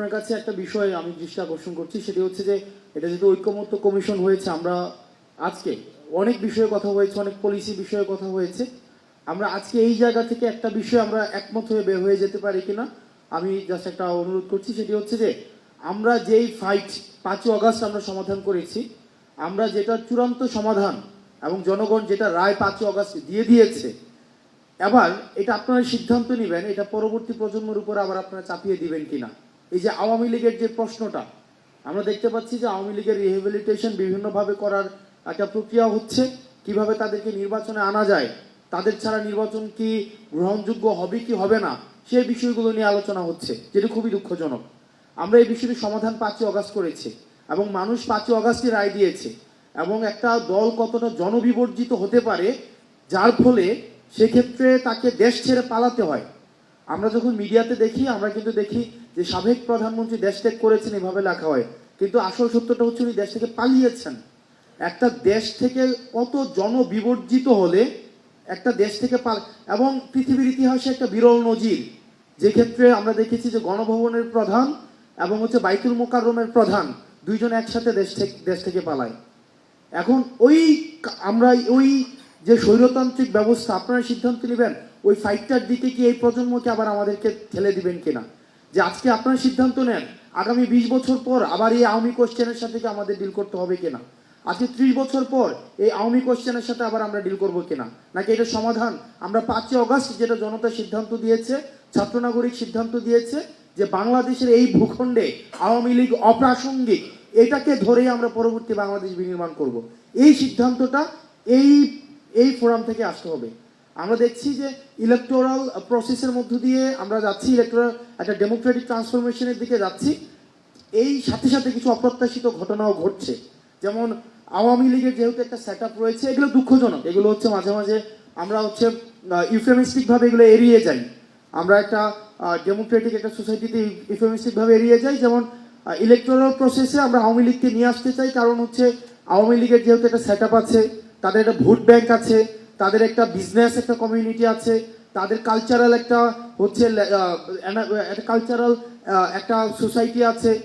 আপনার কাছে একটা বিষয় আমি দৃষ্টি আকর্ষণ করছি, সেটি হচ্ছে যে এটা যেহেতু ঐক্যমত্য কমিশন হয়েছে, আমরা আজকে অনেক বিষয়ে কথা হয়েছে, অনেক পলিসি বিষয়ে কথা হয়েছে। আমরা আজকে এই জায়গা থেকে একটা বিষয় আমরা একমত হয়ে বের হয়ে যেতে পারি কিনা, আমি জাস্ট একটা অনুরোধ করছি, সেটি হচ্ছে যে আমরা যেই ফাইট পাঁচই অগাস্ট আমরা সমাধান করেছি, আমরা যেটা চূড়ান্ত সমাধান এবং জনগণ যেটা রায় পাঁচই অগাস্ট দিয়ে দিয়েছে, এবার এটা আপনারা সিদ্ধান্ত নেবেন, এটা পরবর্তী প্রজন্মের উপর আবার আপনারা চাপিয়ে দিবেন কিনা। এই যে আওয়ামী লীগের যে প্রশ্নটা, আমরা দেখতে পাচ্ছি যে আওয়ামী লীগের রিহেবিলিটেশন বিভিন্নভাবে করার একটা প্রক্রিয়া হচ্ছে, কীভাবে তাদেরকে নির্বাচনে আনা যায়, তাদের ছাড়া নির্বাচন কি গ্রহণযোগ্য হবে কি হবে না, সেই বিষয়গুলো নিয়ে আলোচনা হচ্ছে, যেটা খুবই দুঃখজনক। আমরা এই বিষয়টি সমাধান পাঁচই অগাস্ট করেছি, এবং মানুষ পাঁচই অগাস্টই রায় দিয়েছে, এবং একটা দল কতটা জনবিবর্জিত হতে পারে, যার ফলে সেক্ষেত্রে তাকে দেশ ছেড়ে পালাতে হয়। আমরা যখন মিডিয়াতে দেখি, আমরা কিন্তু দেখি যে সাবেক প্রধানমন্ত্রী দেশ ত্যাগ করেছেন, এভাবে লেখা হয়। কিন্তু আসল সত্যটা হচ্ছে উনি দেশ থেকে পালিয়েছেন। একটা দেশ থেকে কত জনবিবর্জিত হলে একটা দেশ থেকে পাল, এবং পৃথিবীর ইতিহাসে একটা বিরল নজির। যে ক্ষেত্রে আমরা দেখেছি যে গণভবনের প্রধান এবং হচ্ছে বাইতুল মোকাররমের প্রধান দুইজন একসাথে দেশ থেকে দেশ থেকে পালায়। এখন ওই আমরা ওই যে স্বৈরতান্ত্রিক ব্যবস্থা, আপনারা সিদ্ধান্ত নেবেন, ওই ফাইটটার দিকে কি এই প্রজন্মকে আবার আমাদেরকে ঠেলে দিবেন কিনা? যে আজকে আপনারা সিদ্ধান্ত নেন, আগামী বিশ বছর পর আবার এই আওয়ামী কোশ্চেনের সাথে কি আমাদের ডিল করতে হবে কিনা? আজকে ত্রিশ বছর পর এই আওয়ামী কোশ্চেনের সাথে আবার আমরা ডিল করব কিনা? নাকি এটা সমাধান? আমরা পাঁচই অগাস্ট যেটা জনতা সিদ্ধান্ত দিয়েছে ছাত্র নাগরিক সিদ্ধান্ত দিয়েছে, যে বাংলাদেশের এই ভূখণ্ডে আওয়ামী লীগ অপ্রাসঙ্গিক, এটাকে ধরেই আমরা পরবর্তী বাংলাদেশ বিনির্মাণ করব। এই সিদ্ধান্তটা এই এই ফোরাম থেকে আসতে হবে। আমরা দেখছি যে ইলেকটোরাল প্রসেসের মধ্য দিয়ে আমরা যাচ্ছি ইলেকটোরাল একটা ডেমোক্রেটিক ট্রান্সফরমেশনের দিকে যাচ্ছি। এই সাথে সাথে কিছু অপ্রত্যাশিত ঘটনাও ঘটছে। যেমন আওয়ামী লীগের যেহেতু একটা সেট আপ রয়েছে, এগুলো দুঃখজনক। এগুলো হচ্ছে মাঝে মাঝে আমরা হচ্ছে ইউফেমিস্টিক ভাবে এগুলো এড়িয়ে যাই। আমরা একটা ডেমোক্রেটিক একটা সোসাইটিতে ইউফেমিস্টিক ভাবে এড়িয়ে যাই। যেমন ইলেকটোরাল প্রসেসে আমরা আওয়ামী লীগকে নিয়ে আসতে চাই। কারণ হচ্ছে আওয়ামী লীগের যেহেতু একটা সেট আছে, তাদের একটা ভোট ব্যাংক আছে তাদের একটা বিজনেস একটা কমিউনিটি আছে। তাদের কালচারাল একটা হচ্ছে কালচারাল একটা সোসাইটি আছে।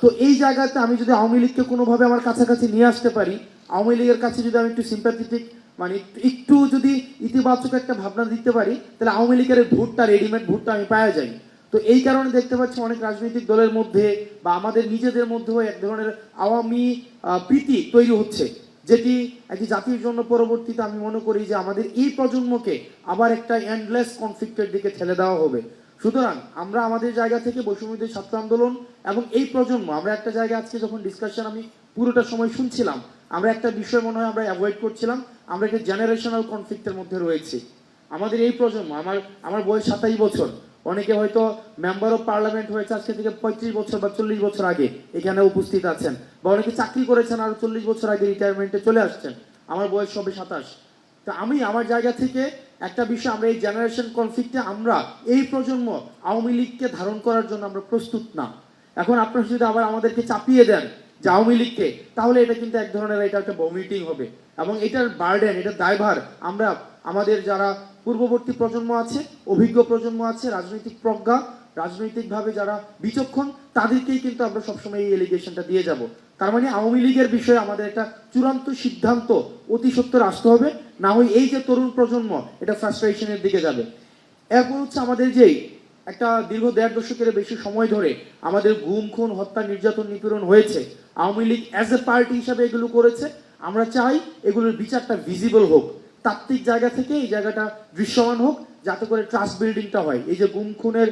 তো এই জায়গাতে আমি যদি আওয়ামী লীগকে কোনোভাবে আমার কাছাকাছি নিয়ে আসতে পারি, আওয়ামী লীগের কাছে যদি আমি একটু সিম্প্যাথেটিক মানে একটু- যদি ইতিবাচক একটা ভাবনা দিতে পারি, তাহলে আওয়ামী লীগের ভোটটা রেডিমেড ভোটটা আমি পাওয়া যাই। তো এই কারণে দেখতে পাচ্ছি অনেক রাজনৈতিক দলের মধ্যে বা আমাদের নিজেদের মধ্যেও এক ধরনের আওয়ামী প্রীতি তৈরি হচ্ছে। যেটি একটি জাতির জন্য পরবর্তীতে আমি মনে করি যে আমাদের এই প্রজন্মকে আবার একটা এন্ডলেস কনফ্লিক্টের দিকে ঠেলে দেওয়া হবে। সুতরাং আমরা আমাদের জায়গা থেকে বৈষম্যদের ছাত্র আন্দোলন এবং এই প্রজন্ম, আমরা একটা জায়গায় আজকে যখন ডিসকাশন আমি পুরোটা সময় শুনছিলাম, আমরা একটা বিষয় মনে হয় আমরা অ্যাভয়েড করছিলাম, আমরা একটা জেনারেশনাল কনফ্লিক্টের মধ্যে রয়েছি। আমাদের এই প্রজন্ম, আমার আমার বয়স সাতাইশ বছর অনেকে হয়তো মেম্বার অফ পার্লামেন্ট হয়েছে আজকে থেকে পঁয়ত্রিশ বছর বা চল্লিশ বছর আগে, এখানে উপস্থিত আছেন। বা অনেকে চাকরি করেছেন আরও চল্লিশ বছর আগে রিটায়ারমেন্টে চলে আসছেন। আমার বয়স সবে সাতাশ। তা আমি আমার জায়গা থেকে একটা বিষয়, আমরা এই জেনারেশন কনফ্লিক্টে আমরা, এই প্রজন্ম আওয়ামী লীগকে ধারণ করার জন্য আমরা প্রস্তুত না। এখন আপনারা যদি আবার আমাদেরকে চাপিয়ে দেন যে আওয়ামী লীগকে, তাহলে এটা কিন্তু এক ধরনের, এটা একটা বমিটিং হবে। এবং এটার বার্ডেন এটার দায়ভার আমরা আমাদের যারা পূর্ববর্তী প্রজন্ম আছে, অভিজ্ঞ প্রজন্ম আছে, রাজনৈতিক প্রজ্ঞা, রাজনৈতিকভাবে যারা বিচক্ষণ, তাদেরকেই কিন্তু আমরা সবসময় এই এলিগেশনটা দিয়ে যাব। তার মানে আওয়ামী লীগের বিষয়ে আমাদের একটা চূড়ান্ত সিদ্ধান্ত অতি সত্তর আসতে হবে, না হয় এই যে তরুণ প্রজন্ম, এটা ফ্রাস্ট্রেশনের দিকে যাবে। এরপর হচ্ছে আমাদের যেই একটা দীর্ঘ দেড় দশকের বেশি সময় ধরে আমাদের গুম, খুন, হত্যা, নির্যাতন, নিপীড়ন হয়েছে। Awami League as a party হিসাবে এগুলো করেছে। আমরা চাই এগুলোর বিচারটা ভিজিবল হোক। তাত্ত্বিক জায়গা থেকে এই জায়গাটা দৃশ্যমান হোক, যাতে করে ট্রাস্ট বিল্ডিংটা হয়। এই যে গুম খুনের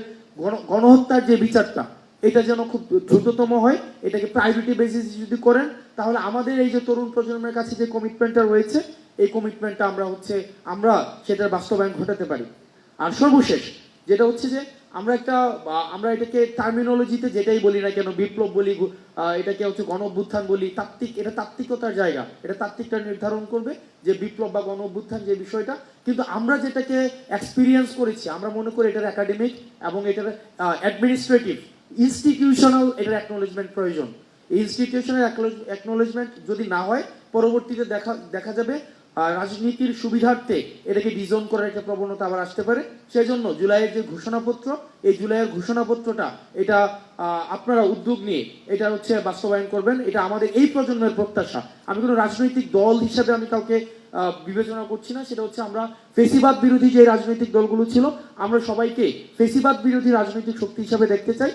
গণহত্যার যে বিচারটা, এটা যেন খুব দ্রুততম হয়, এটাকে প্রায়োরিটি বেসিস যদি করেন, তাহলে আমাদের এই যে তরুণ প্রজন্মের কাছে যে কমিটমেন্টটা রয়েছে, এই কমিটমেন্টটা আমরা হচ্ছে, আমরা সেটার বাস্তবায়ন ঘটাতে পারি। আর সর্বশেষ, যেটা হচ্ছে যে আমরা একটা আমরা এটাকে টার্মিনোলজিতে যেটাই বলি না কেন, বিপ্লব বলি এটাকে হচ্ছে গণ অভ্যুত্থান বলি, তাত্ত্বিক, এটা তাত্ত্বিকতার জায়গা। এটা তাত্ত্বিকটা নির্ধারণ করবে যে বিপ্লব বা গণ অভ্যুত্থান যে বিষয়টা। কিন্তু আমরা যেটাকে এক্সপিরিয়েন্স করেছি, আমরা মনে করি এটার একাডেমিক এবং এটার অ্যাডমিনিস্ট্রেটিভ ইনস্টিটিউশনাল এটার অ্যাকনোলেজমেন্ট প্রয়োজন। ইনস্টিটিউশনাল অ্যাকনোলেজমেন্ট যদি না হয়, পরবর্তীতে দেখা দেখা যাবে রাজনীতির সুবিধার্থে এটাকে ডিজোন করার একটা প্রবণতা আবার আসতে পারে। সেই জন্য জুলাইয়ের যে ঘোষণাপত্র, এই জুলাইয়ের ঘোষণাপত্রটা, এটা আপনারা উদ্যোগ নিয়ে এটা হচ্ছে বাস্তবায়ন করবেন। এটা আমাদের এই প্রজন্মের প্রত্যাশা। আমি কোনো রাজনৈতিক দল হিসাবে আমি কাউকে বিবেচনা করছি না। সেটা হচ্ছে আমরা ফেসিবাদ বিরোধী যে রাজনৈতিক দলগুলো ছিল, আমরা সবাইকে ফেসিবাদ বিরোধী রাজনৈতিক শক্তি হিসাবে দেখতে চাই।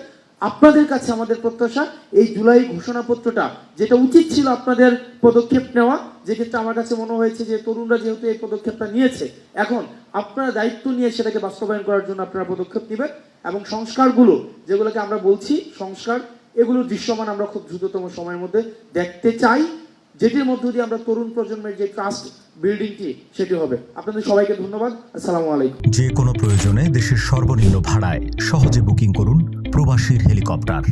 আপনাদের কাছে আমাদের প্রত্যাশা, এই জুলাই ঘোষণাপত্রটা, যেটা উচিত ছিল আপনাদের পদক্ষেপ নেওয়া, যে ক্ষেত্রে আমার কাছে মনে হয়েছে যে তরুণরা যেহেতু এই পদক্ষেপটা নিয়েছে, এখন আপনারা দায়িত্ব নিয়ে সেটাকে বাস্তবায়ন করার জন্য আপনারা পদক্ষেপ নেবেন এবং সংস্কারগুলো, যেগুলোকে আমরা বলছি সংস্কার, এগুলোর দৃশ্যমান আমরা খুব দ্রুততম সময়ের মধ্যে দেখতে চাই, যেটির মধ্য দিয়ে আমরা তরুণ প্রজন্মের যে ট্রাস্ট বিল্ডিংটি সেটি হবে। আপনাদের সবাইকে ধন্যবাদ। আসসালামু আলাইকুম। যে কোনো প্রয়োজনে দেশের সর্বনিম্ন ভাড়ায় সহজে বুকিং করুন। প্রবাসীর হেলিকপ্টার।